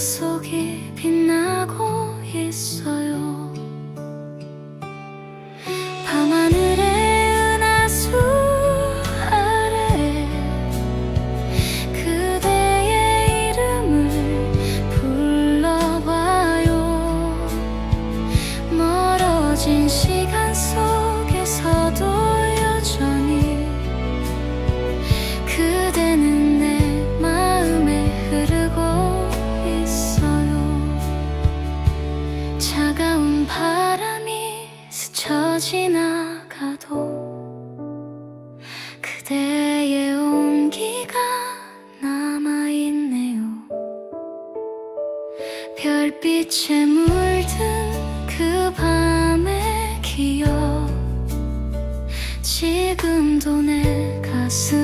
약속이 빛나 차가운 바람이 스쳐 지나가도 그대의 온기가 남아있네요. 별빛에 물든 그 밤의 기억. 지금도 내 가슴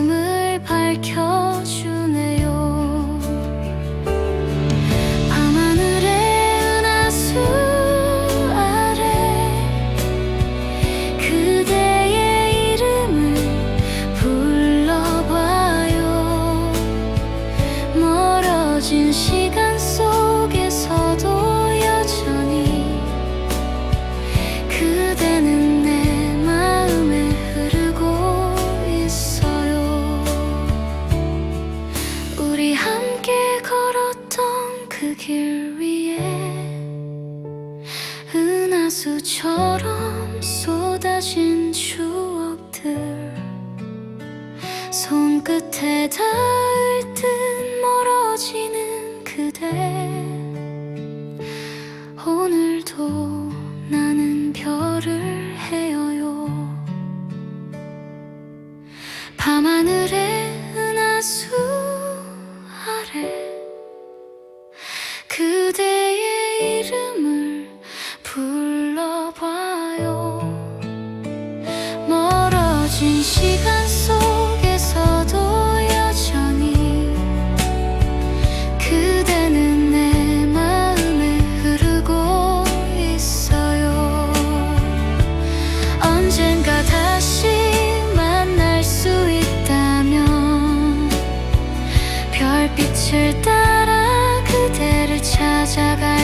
위에 은하수처럼 쏟아진 추억들 손끝에 닿을 듯 멀어지는 그대 오늘도 나는 별을 헤어요 밤하늘에 그대의 이름을 불러봐요. 멀어진 시간 찾아가